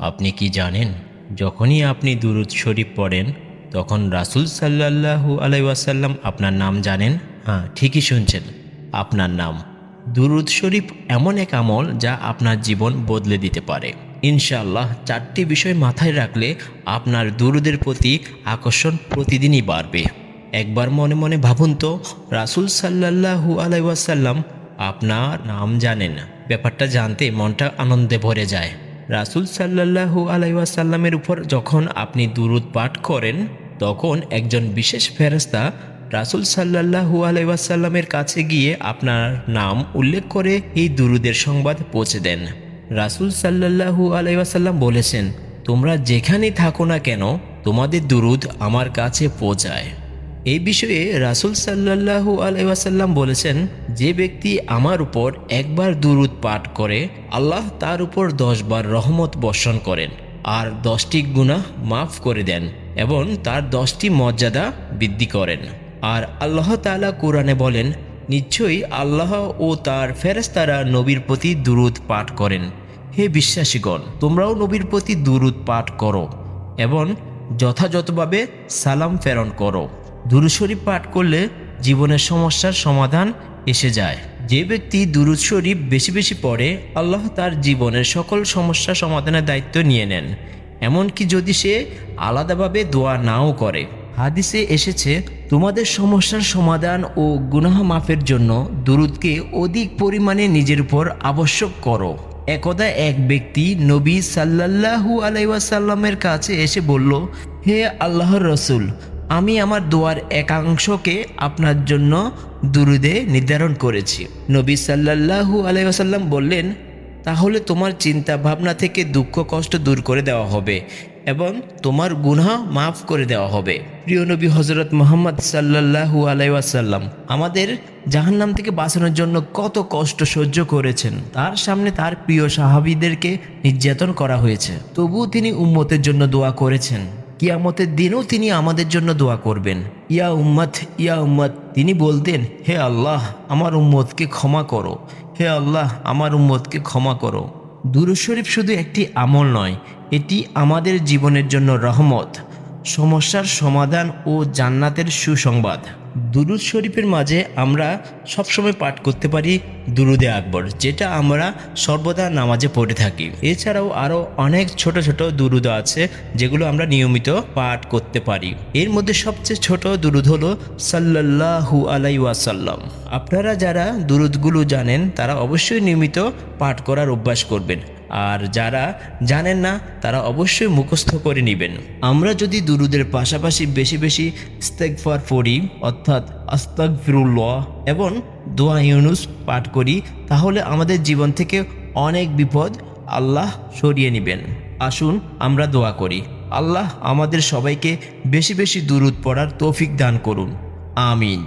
আপনি কি জানেন, যখনই আপনি দুরুদ শরীফ পড়েন, তখন রাসূল সাল্লাল্লাহু আলাই ওয়াসাল্লাম আপনার নাম জানেন? হ্যাঁ ঠিকই শুনছেন। আপনার নাম। দুরুদ শরীফ এমন এক আমল যা আপনার জীবন বদলে দিতে পারে। ইনশাআল্লাহ চারটি বিষয় মাথায় রাখলে আপনার দুরুদের প্রতি আকর্ষণ প্রতিদিনই বাড়বে। একবার মনে মনে ভাবুন তো, রাসূল সাল্লাল্লাহু আলাই ওয়াসাল্লাম আপনার নাম জানেন। ব্যাপারটা জানতে মনটা আনন্দে ভরে যায়। রাসূল সাল্লাল্লাহু আলাই ওয়াসাল্লামের উপর যখন আপনি দুরুদ পাঠ করেন, তখন একজন বিশেষ ফেরেস্তা রাসূল সাল্লাল্লাহু আলাই ওয়াসাল্লামের কাছে গিয়ে আপনার নাম উল্লেখ করে এই দুরুদের সংবাদ পৌঁছে দেন। রাসূল সাল্লাল্লাহু আলাই ওয়াসাল্লাম বলেছেন, তোমরা যেখানেই থাকো না কেন, তোমাদের দুরুদ আমার কাছে পৌঁছায়। এই বিষয়ে রাসূল সাল্লাল্লাহু আলাই ওয়াসাল্লাম বলেছেন, যে ব্যক্তি আমার উপর একবার দুরুদ পাঠ করে, আল্লাহ তার উপর দশবার রহমত বর্ষণ করেন আর দশটি গুনাহ মাফ করে দেন এবং তার দশটি মর্যাদা বৃদ্ধি করেন। আর আল্লাহ তাআলা কোরআনে বলেন, নিশ্চয়ই আল্লাহ ও তার ফেরেশতারা নবীর প্রতি দুরুদ পাঠ করেন। হে বিশ্বাসীগণ, তোমরাও নবীর প্রতি দুরুদ পাঠ করো এবং যথাযথভাবে সালাম প্রেরণ করো। দুরুদ শরীফ পাঠ করলে জীবনের সমস্যার সমাধান এসে যায়। যে ব্যক্তি দুরুদ শরীফ বেশি বেশি পড়ে, আল্লাহ তার জীবনের সকল সমস্যা সমাধানের দায়িত্ব নিয়ে নেন। এমনকি যদি সে আলাদাভাবে দোয়া নাও করে। হাদিসে এসেছে, তোমাদের সমস্যার সমাধান ও গুনাহ মাফের জন্য দুরুদকে অধিক পরিমাণে নিজের উপর আবশ্যক করো। একদা এক ব্যক্তি নবী সাল্লাল্লাহু আলাইসাল্লামের কাছে এসে বলল, হে আল্লাহর রসুল আমি আমার দোয়ার একাংশকে আপনার জন্য দুরুদে নির্ধারণ করেছি। নবী সাল্লাল্লাহু আলাইসাল্লাম বললেন, তাহলে তোমার চিন্তা ভাবনা থেকে দুঃখ কষ্ট দূর করে দেওয়া হবে এবং তোমার গুনাহ মাফ করে দেওয়া হবে। প্রিয় নবী হজরত মোহাম্মদ সাল্লাল্লাহু আলাইসাল্লাম আমাদের জাহান্নাম থেকে বাঁচানোর জন্য কত কষ্ট সহ্য করেছেন। তার সামনে তার প্রিয় সাহাবীদেরকে নির্যাতন করা হয়েছে। তবুও তিনি উম্মতের জন্য দোয়া করেছেন। কিয়ামতের দিনও তিনি আমাদের জন্য দোয়া করবেন। ইয়া উম্মত ইয়া উম্মত, তিনি বলতেন, হে আল্লাহ, আমার উম্মতকে ক্ষমা করো। হে আল্লাহ, আমার উম্মতকে ক্ষমা করো। দুরুশরীফ শুধু একটি আমল নয়, এটি আমাদের জীবনের জন্য রহমত। সমস্যার সমাধান ও জান্নাতের সুসংবাদ। দুরুদ শরীফের মাঝে আমরা সবসময় পাঠ করতে পারি দুরুদে আকবর, যেটা আমরা সর্বদা নামাজে পড়ে থাকি। এছাড়াও আরও অনেক ছোট ছোট দুরুদ আছে, যেগুলো আমরা নিয়মিত পাঠ করতে পারি। এর মধ্যে সবচেয়ে ছোট দুরুদ হলো সাল্লাল্লাহু আলাই ওয়াসাল্লাম। আপনারা যারা দুরুদগুলো জানেন, তারা অবশ্যই নিয়মিত পাঠ করার অভ্যাস করবেন। আর যারা জানেন না, তারা অবশ্যই মুখস্থ করে নেবেন। আমরা যদি দুরুদের পাশাপাশি বেশি বেশি ইস্তেকফার পড়ি, অর্থাৎ আস্তাক ফিরুল্লাহ এবং দোয়া ইউনুস পাঠ করি, তাহলে আমাদের জীবন থেকে অনেক বিপদ আল্লাহ সরিয়ে নেবেন। আসুন আমরা দোয়া করি। আল্লাহ আমাদের সবাইকে বেশি বেশি দুরুদ পড়ার তৌফিক দান করুন। আমিন।